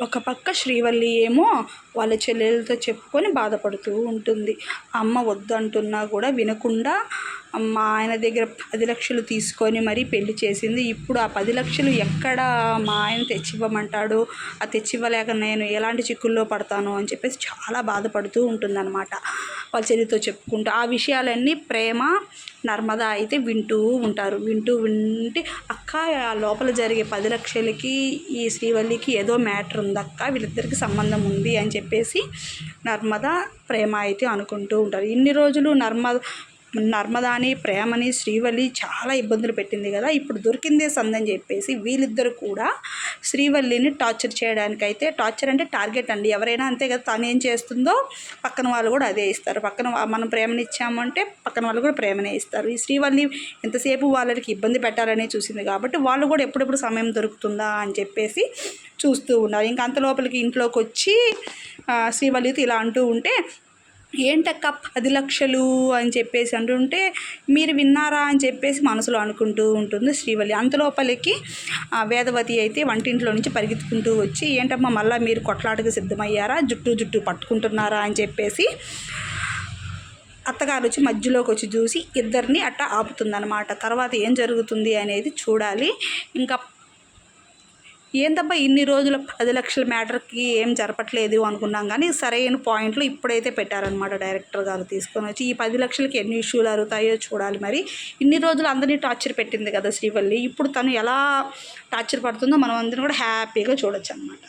ఒక పక్క శ్రీవల్లి ఏమో వాళ్ళ చెల్లెలతో చెప్పుకొని బాధపడుతూ ఉంటుంది. అమ్మ వద్దంటున్నా కూడా వినకుండా మా ఆయన దగ్గర పది లక్షలు తీసుకొని మరీ పెళ్ళి చేసింది. ఇప్పుడు ఆ పది లక్షలు ఎక్కడ మా ఆయన తెచ్చివ్వమంటాడు? ఆ తెచ్చివ్వలేక నేను ఎలాంటి చిక్కుల్లో పడతాను అని చెప్పేసి చాలా బాధపడుతూ ఉంటుందన్నమాట. వాళ్ళ చెల్లితో చెప్పుకుంటూ ఆ విషయాలన్నీ ప్రేమ నర్మద అయితే వింటూ ఉంటారు. వింటూ వింటే అక్క ఆ లోపల జరిగే పది లక్షలకి ఈ శ్రీవల్లికి ఏదో మ్యాటర్ ఉంది అక్క వీళ్ళిద్దరికి సంబంధం ఉంది అని చెప్పేసి నర్మద ప్రేమ అయితే అనుకుంటూ ఉంటారు. ఇన్ని రోజులు నర్మద నర్మదాని ప్రేమని శ్రీవల్లి చాలా ఇబ్బందులు పెట్టింది కదా. ఇప్పుడు దొరికిందే సందని చెప్పేసి వీళ్ళిద్దరు కూడా శ్రీవల్లిని టార్చర్ చేయడానికైతే టార్చర్ అంటే టార్గెట్ అండి. ఎవరైనా అంతే కదా తను ఏం చేస్తుందో పక్కన వాళ్ళు కూడా అదే ఇస్తారు. పక్కన మనం ప్రేమని ఇచ్చామంటే పక్కన వాళ్ళు కూడా ప్రేమనే ఇస్తారు. ఈ శ్రీవల్లి ఎంతసేపు వాళ్ళకి ఇబ్బంది పెట్టాలనే చూసింది కాబట్టి వాళ్ళు కూడా ఎప్పుడెప్పుడు సమయం దొరుకుతుందా అని చెప్పేసి చూస్తూ ఉన్నారు. ఇంకా అంత లోపలికి ఇంట్లోకి వచ్చి శ్రీవల్లితో ఇలా అంటూ ఉంటే ఏంటక్క పది లక్షలు అని చెప్పేసి అంటుంటే మీరు విన్నారా అని చెప్పేసి మనసులో అనుకుంటూ ఉంటుంది శ్రీవల్లి. అంతలోపలికి వేదవతి అయితే వంటింట్లో నుంచి పరిగెత్తుకుంటూ వచ్చి ఏంటమ్మా మళ్ళీ మీరు కొట్లాటకు సిద్ధమయ్యారా? జుట్టు జుట్టు పట్టుకుంటున్నారా? అని చెప్పేసి అత్తగారు వచ్చి మధ్యలోకి వచ్చి చూసి ఇద్దరిని అట్ట ఆపుతుందనమాట తర్వాత ఏం జరుగుతుంది అనేది చూడాలి. ఇంకా ఏందబ్బా ఇన్ని రోజుల పది లక్షల మ్యాటర్కి ఏం జరపట్లేదు అనుకున్నాం కానీ సరైన పాయింట్లు ఇప్పుడైతే పెట్టారనమాట డైరెక్టర్ గారు తీసుకొని వచ్చి. ఈ పది లక్షలకి ఎన్ని ఇష్యూలు అరుగుతాయో చూడాలి మరి. ఇన్ని రోజులు అందరినీ టార్చర్ పెట్టింది కదా శ్రీవల్లి. ఇప్పుడు తను ఎలా టార్చర్ పడుతుందో మనం అందరం కూడా హ్యాపీగా చూడొచ్చు అనమాట